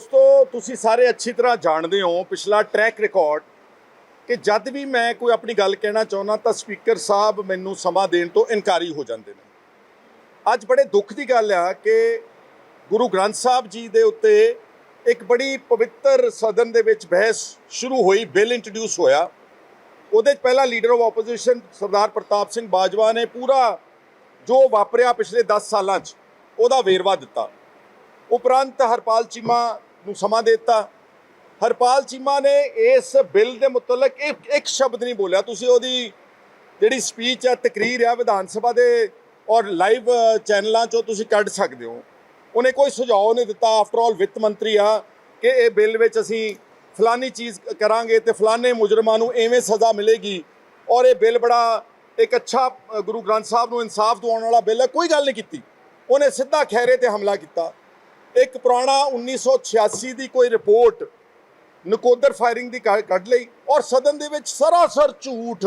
ਦੋਸਤੋ, ਤੁਸੀਂ ਸਾਰੇ ਅੱਛੀ ਤਰ੍ਹਾਂ ਜਾਣਦੇ ਹੋ ਪਿਛਲਾ ਟਰੈਕ ਰਿਕਾਰਡ ਕਿ ਜਦ ਵੀ ਮੈਂ ਕੋਈ ਆਪਣੀ ਗੱਲ ਕਹਿਣਾ ਚਾਹੁੰਦਾ ਤਾਂ ਸਪੀਕਰ ਸਾਹਿਬ ਮੈਨੂੰ ਸਮਾਂ ਦੇਣ ਤੋਂ ਇਨਕਾਰੀ ਹੋ ਜਾਂਦੇ ਨੇ। ਅੱਜ ਬੜੇ ਦੁੱਖ ਦੀ ਗੱਲ ਆ ਕਿ ਗੁਰੂ ਗ੍ਰੰਥ ਸਾਹਿਬ ਜੀ ਦੇ ਉੱਤੇ ਇੱਕ ਬੜੀ ਪਵਿੱਤਰ ਸਦਨ ਦੇ ਵਿੱਚ ਬਹਿਸ ਸ਼ੁਰੂ ਹੋਈ, ਬਿੱਲ ਇੰਟਰੋਡਿਊਸ ਹੋਇਆ। ਉਹਦੇ 'ਚ ਪਹਿਲਾ leader of opposition Sardar Pratap Singh Bajwa ਨੇ ਪੂਰਾ ਜੋ ਵਾਪਰਿਆ ਪਿਛਲੇ 10 ਸਾਲਾਂ 'ਚ, ਉਹਦਾ ਵੇਰਵਾ ਦਿੱਤਾ। ਉਪਰੰਤ ਹਰਪਾਲ ਚੀਮਾ ਨੂੰ ਸਮਾਂ ਦੇ ਦਿੱਤਾ। ਹਰਪਾਲ ਚੀਮਾ ਨੇ ਇਸ ਬਿੱਲ ਦੇ ਮੁਤਲਕ ਇੱਕ ਸ਼ਬਦ ਨਹੀਂ ਬੋਲਿਆ। ਤੁਸੀਂ ਉਹਦੀ ਜਿਹੜੀ ਸਪੀਚ ਹੈ, ਤਕਰੀਰ ਹੈ ਵਿਧਾਨ ਸਭਾ ਦੇ ਔਰ ਲਾਈਵ ਚੈਨਲਾਂ 'ਚੋਂ ਤੁਸੀਂ ਕੱਢ ਸਕਦੇ ਹੋ। ਉਹਨੇ ਕੋਈ ਸੁਝਾਅ ਨਹੀਂ ਦਿੱਤਾ। ਆਫਟਰ ਆਲ ਵਿੱਤ ਮੰਤਰੀ ਆ ਕਿ ਇਹ ਬਿੱਲ ਵਿੱਚ ਅਸੀਂ ਫਲਾਨੀ ਚੀਜ਼ ਕਰਾਂਗੇ ਤੇ ਫਲਾਨੇ ਮੁਜਰਮਾਂ ਨੂੰ ਐਵੇਂ ਸਜ਼ਾ ਮਿਲੇਗੀ। ਔਰ ਇਹ ਬਿੱਲ ਬੜਾ ਇੱਕ ਅੱਛਾ ਗੁਰੂ ਗ੍ਰੰਥ ਸਾਹਿਬ ਨੂੰ ਇਨਸਾਫ ਦਿਵਾਉਣ ਵਾਲਾ ਬਿੱਲ ਹੈ। ਕੋਈ ਗੱਲ ਨਹੀਂ ਕੀਤੀ। ਉਹਨੇ ਸਿੱਧਾ ਖੈਰੇ ਤੇ ਹਮਲਾ ਕੀਤਾ। ਇੱਕ ਪੁਰਾਣਾ 1986 ਦੀ ਕੋਈ ਰਿਪੋਰਟ ਨਕੋਦਰ ਫਾਇਰਿੰਗ ਦੀ ਕੱਢ ਕੱਢ ਲਈ ਔਰ ਸਦਨ ਦੇ ਵਿੱਚ ਸਰਾਸਰ ਝੂਠ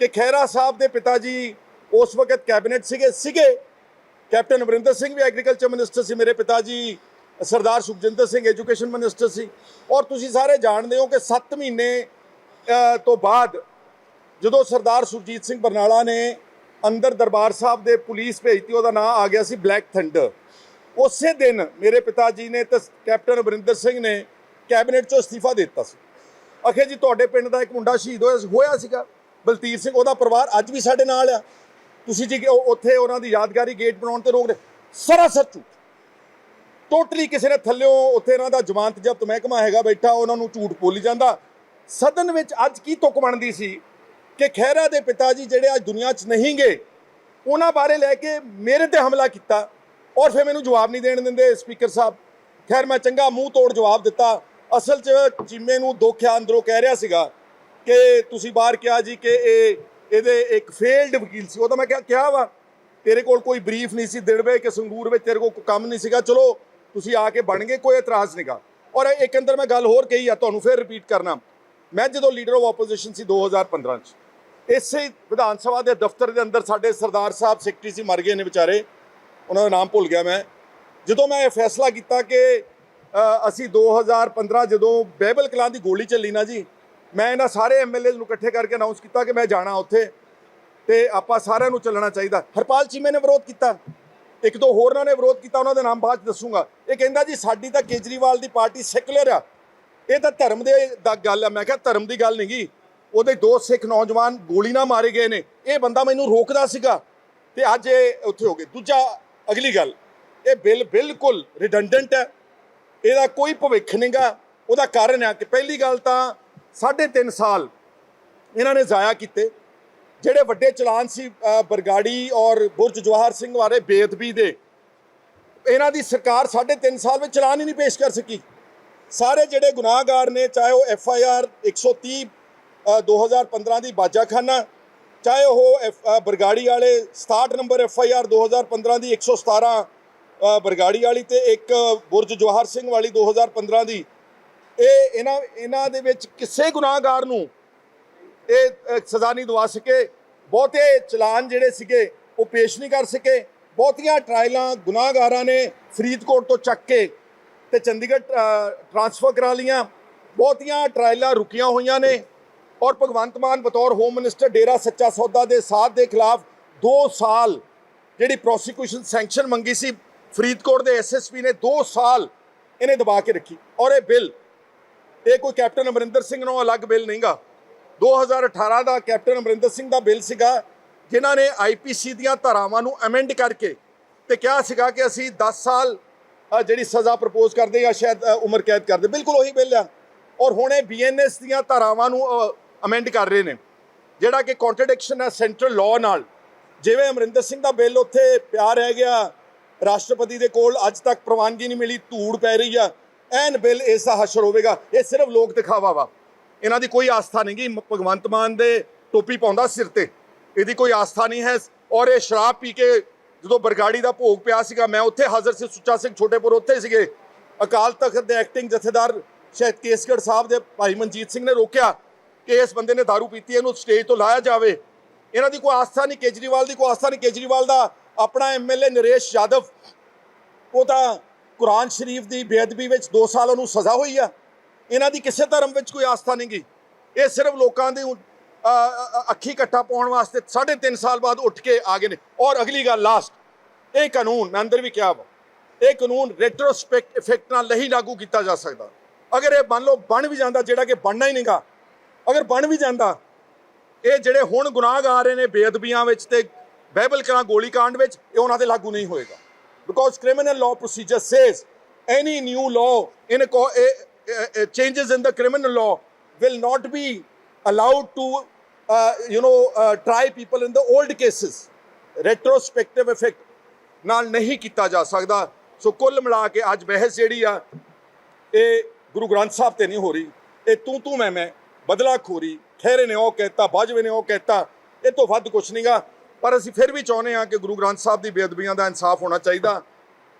ਕਿ ਖਹਿਰਾ ਸਾਹਿਬ ਦੇ ਪਿਤਾ ਜੀ ਉਸ ਵਕਤ ਕੈਬਨਿਟ ਸੀਗੇ ਸੀਗੇ। ਕੈਪਟਨ ਅਮਰਿੰਦਰ ਸਿੰਘ ਵੀ ਐਗਰੀਕਲਚਰ ਮਿਨਿਸਟਰ ਸੀ, ਮੇਰੇ ਪਿਤਾ ਜੀ ਸਰਦਾਰ ਸੁਖਜਿੰਦਰ ਸਿੰਘ ਐਜੂਕੇਸ਼ਨ ਮਿਨਿਸਟਰ ਸੀ। ਔਰ ਤੁਸੀਂ ਸਾਰੇ ਜਾਣਦੇ ਹੋ ਕਿ 7 ਮਹੀਨੇ ਤੋਂ ਬਾਅਦ ਜਦੋਂ ਸਰਦਾਰ ਸੁਰਜੀਤ ਸਿੰਘ ਬਰਨਾਲਾ ਨੇ ਅੰਦਰ ਦਰਬਾਰ ਸਾਹਿਬ ਦੇ ਪੁਲਿਸ ਭੇਜਤੀ, ਉਹਦਾ ਨਾਂ ਆ ਗਿਆ ਸੀ ਬਲੈਕ ਥੰਡਰ। ਉਸੇ ਦਿਨ ਮੇਰੇ ਪਿਤਾ ਜੀ ਨੇ ਤੇ ਕੈਪਟਨ ਅਮਰਿੰਦਰ ਸਿੰਘ ਨੇ ਕੈਬਨਿਟ ਚੋਂ ਅਸਤੀਫਾ ਦੇ ਦਿੱਤਾ ਸੀ। ਅਖੇ ਜੀ ਤੁਹਾਡੇ ਪਿੰਡ ਦਾ ਇੱਕ ਮੁੰਡਾ ਸ਼ਹੀਦ ਹੋਇਆ ਹੋਇਆ ਸੀਗਾ। ਬਲਤੀਰ ਸਿੰਘ, ਉਹਦਾ ਪਰਿਵਾਰ ਅੱਜ ਵੀ ਸਾਡੇ ਨਾਲ ਆ। ਤੁਸੀਂ ਜੀ ਕਿ ਉੱਥੇ ਉਹਨਾਂ ਦੀ ਯਾਦਗਾਰੀ ਗੇਟ ਬਣਾਉਣ ਤੇ ਰੋਕ ਰਹੇ ਸਰਾਸਰ ਝੂਠ। ਟੋਟਲੀ ਕਿਸੇ ਨੇ ਥੱਲਿਓ ਉੱਥੇ ਇਹਨਾਂ ਦਾ ਜ਼ਮਾਨਤ ਜ਼ਬਤ ਮਹਿਕਮਾ ਹੈਗਾ ਬੈਠਾ, ਉਹਨਾਂ ਨੂੰ ਝੂਠ ਬੋਲੀ ਜਾਂਦਾ। ਸਦਨ ਵਿੱਚ ਅੱਜ ਕੀ ਤੁਕ ਬਣਦੀ ਸੀ ਕਿ ਖਹਿਰਾ ਦੇ ਪਿਤਾ ਜੀ ਜਿਹੜੇ ਅੱਜ ਦੁਨੀਆ 'ਚ ਨਹੀਂ ਗਏ ਉਹਨਾਂ ਬਾਰੇ ਲੈ ਕੇ ਮੇਰੇ ਤੇ ਹਮਲਾ ਕੀਤਾ। ਔਰ ਫਿਰ ਮੈਨੂੰ ਜਵਾਬ ਨਹੀਂ ਦੇਣ ਦਿੰਦੇ ਸਪੀਕਰ ਸਾਹਿਬ। ਖੈਰ, ਮੈਂ ਚੰਗਾ ਮੂੰਹ ਤੋੜ ਜਵਾਬ ਦਿੱਤਾ। ਅਸਲ 'ਚ ਚੀਮੇ ਨੂੰ ਦੁੱਖ ਆ, ਅੰਦਰੋਂ ਕਹਿ ਰਿਹਾ ਸੀਗਾ ਕਿ ਤੁਸੀਂ ਬਾਹਰ ਕਿਹਾ ਜੀ ਕਿ ਇਹ, ਇਹਦੇ ਇੱਕ ਫੇਲਡ ਵਕੀਲ ਸੀ। ਉਹ ਤਾਂ ਮੈਂ ਕਿਹਾ ਕਿਹਾ ਵਾ? ਤੇਰੇ ਕੋਲ ਕੋਈ ਬਰੀਫ ਨਹੀਂ ਸੀ ਦਿੜਵੇ ਕਿ ਸੰਗੂਰ ਵਿੱਚ ਤੇਰੇ ਕੋਲ ਕੰਮ ਨਹੀਂ ਸੀਗਾ। ਚਲੋ, ਤੁਸੀਂ ਆ ਕੇ ਬਣ ਗਏ, ਕੋਈ ਇਤਰਾਜ਼ ਨਹੀਂਗਾ ਔਰ ਇੱਕ ਅੰਦਰ ਮੈਂ ਗੱਲ ਹੋਰ ਕਹੀ ਆ, ਤੁਹਾਨੂੰ ਫਿਰ ਰਿਪੀਟ ਕਰਨਾ। ਮੈਂ ਜਦੋਂ ਲੀਡਰ ਆਫ ਆਪੋਜੀਸ਼ਨ ਸੀ 2015 ਚ, ਇਸੇ ਵਿਧਾਨ ਸਭਾ ਦੇ ਦਫ਼ਤਰ ਦੇ ਅੰਦਰ ਸਾਡੇ ਸਰਦਾਰ ਸਾਹਿਬ ਸੈਕਟਰੀ ਸੀ, ਮਰ ਗਏ ਨੇ ਵਿਚਾਰੇ। ਉਹਨਾਂ ਦਾ ਨਾਮ ਭੁੱਲ ਗਿਆ ਮੈਂ। ਜਦੋਂ ਮੈਂ ਇਹ ਫੈਸਲਾ ਕੀਤਾ ਕਿ ਅ, ਅਸੀਂ 2015 ਜਦੋਂ ਬਹਿਬਲ ਕਲਾਂ ਦੀ ਗੋਲੀ ਚੱਲੀ ਨਾ ਜੀ ਮੈਂ ਇਹਨਾਂ ਸਾਰੇ ਐਮਐਲਏ ਨੂੰ ਇਕੱਠੇ ਕਰਕੇ ਅਨਾਉਂਸ ਕੀਤਾ ਕਿ ਮੈਂ ਜਾਣਾ ਉੱਥੇ ਤੇ ਆਪਾਂ ਸਾਰਿਆਂ ਨੂੰ ਚੱਲਣਾ ਚਾਹੀਦਾ। ਹਰਪਾਲ ਚੀਮੇ ਨੇ ਵਿਰੋਧ ਕੀਤਾ। ਇੱਕ ਦੋ ਹੋਰਨਾਂ ਨੇ ਵਿਰੋਧ ਕੀਤਾ ਉਹਨਾਂ ਦੇ ਨਾਮ ਬਾਅਦ 'ਚ ਦੱਸੂਗਾ। ਇਹ ਕਹਿੰਦਾ ਜੀ ਸਾਡੀ ਤਾਂ ਕੇਜਰੀਵਾਲ ਦੀ ਪਾਰਟੀ ਸੈਕੂਲਰ ਆ। ਇਹ ਤਾਂ ਧਰਮ ਦੇ ਦਾ ਗੱਲ ਆ। ਮੈਂ ਕਿਹਾ ਧਰਮ ਦੀ ਗੱਲ ਨਹੀਂਗੀ ਉਹਦੇ ਦੋ ਸਿੱਖ ਨੌਜਵਾਨ ਗੋਲੀ ਨਾਲ ਮਾਰੇ ਗਏ ਨੇ। ਇਹ ਬੰਦਾ ਮੈਨੂੰ ਰੋਕਦਾ ਸੀਗਾ ਤੇ ਅੱਜ ਇਹ ਉੱਥੇ ਹੋ ਗਏ। ਦੂਜਾ ਅਗਲੀ ਗੱਲ ਇਹ ਬਿੱਲ ਬਿਲਕੁਲ ਰਿਡੰਡੈਂਟ ਹੈ। ਇਹਦਾ ਕੋਈ ਭਵਿੱਖ ਨਹੀਂਗਾ। ਉਹਦਾ ਕਾਰਨ ਹੈ ਕਿ ਪਹਿਲੀ ਗੱਲ ਤਾਂ 3.5 ਸਾਲ ਇਹਨਾਂ ਨੇ ਜ਼ਾਇਆ ਕੀਤੇ। ਜਿਹੜੇ ਵੱਡੇ ਚਲਾਨ ਸੀ ਬਰਗਾੜੀ ਔਰ ਬੁਰਜ ਜਵਾਹਰ ਸਿੰਘ ਬਾਰੇ ਬੇਅਦਬੀ ਦੇ ਇਹਨਾਂ ਦੀ ਸਰਕਾਰ 3.5 ਸਾਲ ਵਿੱਚ ਚਲਾਨ ਹੀ ਨਹੀਂ ਪੇਸ਼ ਕਰ ਸਕੀ। ਸਾਰੇ ਜਿਹੜੇ ਗੁਨਾਹਗਾਰ ਨੇ ਚਾਹੇ ਉਹ ਐਫ ਆਈ ਆਰ 130 ਅ, 2015 ਦੀ ਬਾਜਾਖਾਨਾ ਚਾਹੇ ਉਹ F- ਬਰਗਾੜੀ ਵਾਲੇ 67 ਨੰਬਰ ਐਫ ਆਈ ਆਰ 2015 ਦੀ 117 ਅ, ਬਰਗਾੜੀ ਵਾਲੀ ਤੇ ਇੱਕ ਬੁਰਜ ਜਵਾਹਰ ਸਿੰਘ ਵਾਲੀ 2015 ਦੀ ਇਹ ਇਹਨਾਂ ਇਹਨਾਂ ਦੇ ਵਿੱਚ ਕਿਸੇ ਗੁਨਾਹਗਾਰ ਨੂੰ ਇਹ ਸਜ਼ਾ ਨਹੀਂ ਦਵਾ ਸਕੇ। ਬਹੁਤੇ ਚਲਾਨ ਜਿਹੜੇ ਸੀਗੇ ਉਹ ਪੇਸ਼ ਨਹੀਂ ਕਰ ਸਕੇ। ਬਹੁਤੀਆਂ ਟਰਾਇਲਾਂ ਗੁਨਾਹਗਾਰਾਂ ਨੇ ਫਰੀਦਕੋਟ ਤੋਂ ਚੱਕ ਕੇ ਤੇ ਚੰਡੀਗੜ੍ਹ ਅ, ਟਰਾਂਸਫਰ ਕਰਾ ਲੀਆਂ ਬਹੁਤੀਆਂ ਟਰਾਇਲਾਂ ਰੁਕੀਆਂ ਹੋਈਆਂ ਨੇ। ਔਰ ਭਗਵੰਤ ਮਾਨ ਬਤੌਰ ਹੋਮ ਮਿਨਿਸਟਰ ਡੇਰਾ ਸੱਚਾ ਸੌਦਾ ਦੇ ਸਾਥ ਦੇ ਖਿਲਾਫ 2 ਸਾਲ ਜਿਹੜੀ ਪ੍ਰੋਸੀਕਿਊਸ਼ਨ ਸੈਂਕਸ਼ਨ ਮੰਗੀ ਸੀ, ਫਰੀਦਕੋਟ ਦੇ ਐਸਐਸਪੀ ਨੇ 2 ਸਾਲ ਇਹਨੇ ਦਬਾ ਕੇ ਰੱਖੀ। ਔਰ ਇਹ ਬਿੱਲ, ਇਹ ਕੋਈ ਕੈਪਟਨ ਅਮਰਿੰਦਰ ਸਿੰਘ ਨੂੰ ਅਲੱਗ ਬਿੱਲ ਨਹੀਂਗਾ। 2018 ਦਾ ਕੈਪਟਨ ਅਮਰਿੰਦਰ ਸਿੰਘ ਦਾ ਬਿੱਲ ਸੀਗਾ, ਜਿਨ੍ਹਾਂ ਨੇ ਆਈਪੀਸੀ ਦੀਆਂ ਧਾਰਾਵਾਂ ਨੂੰ ਅਮੈਂਡ ਕਰਕੇ ਤੇ ਕਿਹਾ ਸੀਗਾ ਕਿ ਅਸੀਂ 10 ਸਾਲ ਜਿਹੜੀ ਸਜ਼ਾ ਪ੍ਰਪੋਜ਼ ਕਰਦੇ ਜਾਂ ਸ਼ਾਇਦ ਉਮਰ ਕੈਦ ਕਰਦੇ। ਬਿਲਕੁਲ ਉਹੀ ਬਿੱਲ ਆ। ਔਰ ਹੁਣੇ ਬੀਐਨਐਸ ਦੀਆਂ ਧਾਰਾਵਾਂ ਨੂੰ ਅਮੈਂਡ ਕਰ ਰਹੇ ਨੇ। ਜਿਹੜਾ ਕਿ ਕੰਟਰਡਿਕਸ਼ਨ ਹੈ ਸੈਂਟਰਲ ਲਾਅ ਨਾਲ। ਜਿਵੇਂ ਅਮਰਿੰਦਰ ਸਿੰਘ ਦਾ ਬਿੱਲ ਉੱਥੇ ਪਿਆ ਰਹਿ ਗਿਆ, ਰਾਸ਼ਟਰਪਤੀ ਦੇ ਕੋਲ ਅੱਜ ਤੱਕ ਪ੍ਰਵਾਨਗੀ ਨਹੀਂ ਮਿਲੀ, ਧੂੜ ਪੈ ਰਹੀ ਆ। ਐਨ ਬਿੱਲ ਇਸ ਦਾ ਹਸ਼ਰ ਹੋਵੇਗਾ। ਇਹ ਸਿਰਫ ਲੋਕ ਦਿਖਾਵਾ ਵਾ। ਇਹਨਾਂ ਦੀ ਕੋਈ ਆਸਥਾ ਨਹੀਂ ਗੀ। ਭਗਵੰਤ ਮਾਨ ਦੇ ਟੋਪੀ ਪਾਉਂਦਾ ਸਿਰ ਤੇ। ਇਹਦੀ ਕੋਈ ਆਸਥਾ ਨਹੀਂ ਹੈ। ਔਰ ਇਹ ਸ਼ਰਾਬ ਪੀ ਕੇ ਜਦੋਂ ਬਰਗਾੜੀ ਦਾ ਭੋਗ ਪਿਆ ਸੀਗਾ, ਮੈਂ ਉੱਥੇ ਹਾਜ਼ਰ ਸੀ, ਸੁੱਚਾ ਸਿੰਘ ਛੋਟੇਪੁਰ ਉੱਥੇ ਸੀਗੇ। ਅਕਾਲ ਤਖਤ ਦੇ ਐਕਟਿੰਗ ਜਥੇਦਾਰ ਸ਼ਾਇਦ ਕੇਸਗੜ੍ਹ ਸਾਹਿਬ ਦੇ ਭਾਈ ਮਨਜੀਤ ਸਿੰਘ ਨੇ ਰੋਕਿਆ। ਕਿ ਇਸ ਬੰਦੇ ਨੇ दारू ਪੀਤੀ ਹੈ, ਇਹਨੂੰ ਸਟੇਜ ਤੋਂ ਲਾਇਆ ਜਾਵੇ। ਇਹਨਾਂ ਦੀ ਕੋਈ ਆਸਥਾ ਨਹੀਂ ਕੇਜਰੀਵਾਲ ਦੀ ਕੋਈ ਆਸਥਾ ਨਹੀਂ। ਕੇਜਰੀਵਾਲ ਦਾ ਆਪਣਾ ਐਮਐਲਏ ਨਰੇਸ਼ ਯਾਦਵ ਉਹ ਤਾਂ ਕੁਰਾਨ ਸ਼ਰੀਫ ਦੀ ਬੇਅਦਬੀ ਵਿੱਚ 2 ਸਾਲ ਉਹਨੂੰ ਸਜ਼ਾ ਹੋਈ ਆ। ਇਹਨਾਂ ਦੀ ਕਿਸੇ ਧਰਮ ਵਿੱਚ ਕੋਈ ਆਸਥਾ ਨਹੀਂ ਗੀ। ਇਹ ਸਿਰਫ ਲੋਕਾਂ ਦੇ ਅੱਖੀ ਇਕੱਠਾ ਪਾਉਣ ਵਾਸਤੇ ਸਾਢੇ ਤਿੰਨ ਸਾਲ ਬਾਅਦ ਉੱਠ ਕੇ ਆ ਗਏ ਨੇ। ਔਰ ਅਗਲੀ ਗੱਲ ਲਾਸਟ ਇਹ ਕਾਨੂੰਨ ਮੈਂ ਅੰਦਰ ਵੀ ਕਿਹਾ ਵਾ ਇਹ ਕਾਨੂੰਨ ਰੈਟਰੋਸਪੈਕਟ ਇਫੈਕਟ ਨਾਲ ਨਹੀਂ ਲਾਗੂ ਕੀਤਾ ਜਾ ਸਕਦਾ। ਅਗਰ ਇਹ ਮੰਨ ਲਓ ਬਣ ਵੀ ਜਾਂਦਾ ਜਿਹੜਾ ਕਿ ਬਣਨਾ ਹੀ ਨਹੀਂਗਾ ਅਗਰ ਬਣ ਵੀ ਜਾਂਦਾ ਇਹ ਜਿਹੜੇ ਹੁਣ ਗੁਨਾਹ ਆ ਰਹੇ ਨੇ ਬੇਅਦਬੀਆਂ ਵਿੱਚ ਤੇ ਬਾਈਬਲ ਕਰਾਂ ਗੋਲੀकांड ਵਿੱਚ ਇਹ ਉਹਨਾਂ ਤੇ ਲਾਗੂ ਨਹੀਂ ਹੋਏਗਾ। Because criminal law procedure says any new law in changes in the criminal law will not be allowed to uh, you know uh, try people in the old cases. Retrospective effect ਨਾਲ ਨਹੀਂ ਕੀਤਾ ਜਾ ਸਕਦਾ। ਸੋ ਕੁੱਲ ਮਿਲਾ ਕੇ ਅੱਜ ਬਹਿਸ ਜਿਹੜੀ ਆ ਇਹ ਗੁਰੂ ਗ੍ਰੰਥ ਸਾਹਿਬ ਤੇ ਨਹੀਂ ਹੋ ਰਹੀ। ਇਹ ਤੂੰ ਤੂੰ ਮੈਂ ਮੈਂ ਬਦਲਾਖੋਰੀ ਖੋਰੀ ਨੇ ਉਹ ਕਹਿਤਾ, ਬਾਜਵੇ ਨੇ ਉਹ ਕਹਿਤਾ, ਇਹ ਤੋਂ ਵੱਧ ਕੁਛ ਨਹੀਂਗਾ ਪਰ ਅਸੀਂ ਫਿਰ ਵੀ ਚਾਹੁੰਦੇ ਹਾਂ ਕਿ ਗੁਰੂ ਗ੍ਰੰਥ ਸਾਹਿਬ ਦੀ ਬੇਅਦਬੀਆਂ ਦਾ ਇਨਸਾਫ ਹੋਣਾ ਚਾਹੀਦਾ।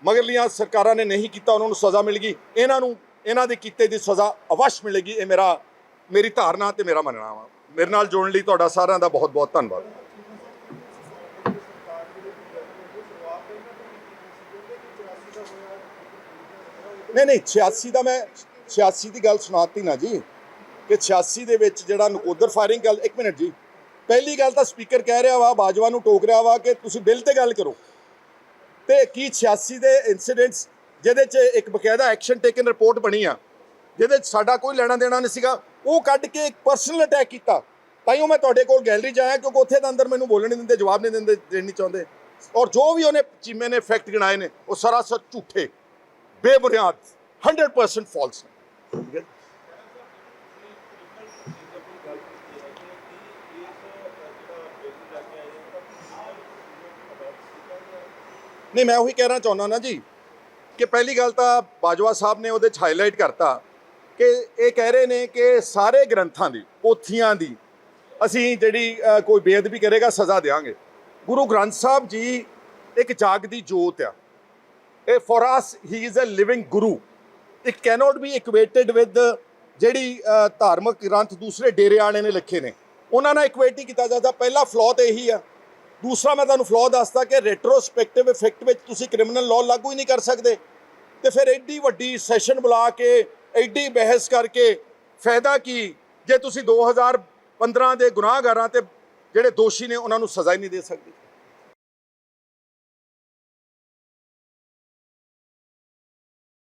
ਮਗਰਲੀਆਂ ਸਰਕਾਰਾਂ ਨੇ ਨਹੀਂ ਕੀਤਾ, ਉਹਨਾਂ ਨੂੰ ਸਜ਼ਾ ਮਿਲ ਗਈ। ਇਹਨਾਂ ਨੂੰ, ਇਹਨਾਂ ਦੇ ਕੀਤੇ ਦੀ ਸਜ਼ਾ ਅਵਸ਼ ਮਿਲੇਗੀ। ਇਹ ਮੇਰਾ, ਮੇਰੀ ਧਾਰਨਾ ਤੇ ਮੇਰਾ ਮੰਨਣਾ ਵਾ। ਮੇਰੇ ਨਾਲ ਜੁੜਨ ਲਈ ਤੁਹਾਡਾ ਸਾਰਿਆਂ ਦਾ ਬਹੁਤ ਬਹੁਤ ਧੰਨਵਾਦ। ਨਹੀਂ ਨਹੀਂ 86 ਦਾ ਮੈਂ 86 ਦੀ ਗੱਲ ਸੁਣਾਤੀ ਨਾ ਜੀ। ਕਿ 86 ਦੇ ਵਿੱਚ ਜਿਹੜਾ ਨਕੋਦਰ ਫਾਇਰਿੰਗ ਗੱਲ, ਇੱਕ ਮਿੰਟ ਜੀ। ਪਹਿਲੀ ਗੱਲ ਤਾਂ ਸਪੀਕਰ ਕਹਿ ਰਿਹਾ ਵਾ, ਬਾਜਵਾ ਨੂੰ ਟੋਕ ਰਿਹਾ ਵਾ ਕਿ ਤੁਸੀਂ ਬਿੱਲ ਤੇ ਗੱਲ ਕਰੋ। ਤੇ ਕੀ 86 ਦੇ ਇਨਸੀਡੈਂਟਸ ਜਿਹਦੇ 'ਚ ਇੱਕ ਬਕਾਇਦਾ ਐਕਸ਼ਨ ਟੇਕਨ ਰਿਪੋਰਟ ਬਣੀ ਆ, ਜਿਹਦੇ 'ਚ ਸਾਡਾ ਕੋਈ ਲੈਣਾ ਦੇਣਾ ਨਹੀਂ ਸੀਗਾ, ਉਹ ਕੱਢ ਕੇ ਇੱਕ ਪਰਸਨਲ ਅਟੈਕ ਕੀਤਾ। ਤਾਈਓ ਮੈਂ ਤੁਹਾਡੇ ਕੋਲ ਗੈਲਰੀ 'ਚ ਆਇਆ, ਕਿਉਂਕਿ ਉੱਥੇ ਤਾਂ ਅੰਦਰ ਮੈਨੂੰ ਬੋਲਣ ਨਹੀਂ ਦਿੰਦੇ, ਜਵਾਬ ਨਹੀਂ ਦਿੰਦੇ, ਦੇਣ ਨਹੀਂ ਚਾਹੁੰਦੇ। ਔਰ ਜੋ ਵੀ ਉਹਨੇ ਚੀਮੇ ਨੇ ਫੈਕਟ ਗਿਣਾਏ ਨੇ, ਉਹ ਸਰਾਸਰ ਝੂਠੇ, ਬੇਬੁਨਿਆਦ 100% ਫਾਲਸ ਨੇ। ਠੀਕ ਹੈ ਨਹੀਂ, ਮੈਂ ਉਹੀ ਕਹਿਣਾ ਚਾਹੁੰਦਾ ਨਾ ਜੀ ਕਿ ਪਹਿਲੀ ਗੱਲ ਤਾਂ ਬਾਜਵਾ ਸਾਹਿਬ ਨੇ ਉਹਦੇ ਚ ਹਾਈਲਾਈਟ ਕਰਤਾ ਕਿ ਇਹ ਕਹਿ ਰਹੇ ਨੇ ਕਿ ਸਾਰੇ ਗ੍ਰੰਥਾਂ ਦੀ, ਪੋਥੀਆਂ ਦੀ ਅਸੀਂ ਜਿਹੜੀ ਕੋਈ ਬੇਅਦਬੀ ਕਰੇਗਾ, ਸਜ਼ਾ ਦੇਵਾਂਗੇ ਗੁਰੂ ਗ੍ਰੰਥ ਸਾਹਿਬ ਜੀ ਇੱਕ ਜਾਗਦੀ ਜੋਤ ਆ। ਇਹ for us he is a living guru it cannot be equated with ਜਿਹੜੀ ਧਾਰਮਿਕ ਗ੍ਰੰਥ ਦੂਸਰੇ ਡੇਰੇ ਵਾਲੇ ਨੇ ਲਿਖੇ ਨੇ। ਉਹਨਾਂ ਨਾਲ ਇਕੁਏਟ ਹੀ ਕੀਤਾ ਜਾਂਦਾ। ਪਹਿਲਾ ਫਲੋ ਤੇ ਇਹੀ ਆ ਦੂਸਰਾ ਮੈਂ ਤੁਹਾਨੂੰ ਫਲॉ ਦੱਸਦਾ ਕਿ ਰੈਟਰੋਸਪੈਕਟਿਵ ਇਫੈਕਟ ਵਿੱਚ ਤੁਸੀਂ ਕ੍ਰਿਮੀਨਲ ਲਾਅ ਲਾਗੂ ਹੀ ਨਹੀਂ ਕਰ ਸਕਦੇ। ਤੇ ਫਿਰ ਐਡੀ ਵੱਡੀ ਸੈਸ਼ਨ ਬੁਲਾ ਕੇ, ਐਡੀ ਬਹਿਸ ਕਰਕੇ ਫਾਇਦਾ ਕੀ? ਜੇ ਤੁਸੀਂ 2015 ਦੇ ਗੁਨਾਹਗਾਰਾਂ ਤੇ ਜਿਹੜੇ ਦੋਸ਼ੀ ਨੇ, ਉਹਨਾਂ ਨੂੰ ਸਜ਼ਾ ਹੀ ਨਹੀਂ ਦੇ ਸਕਦੇ।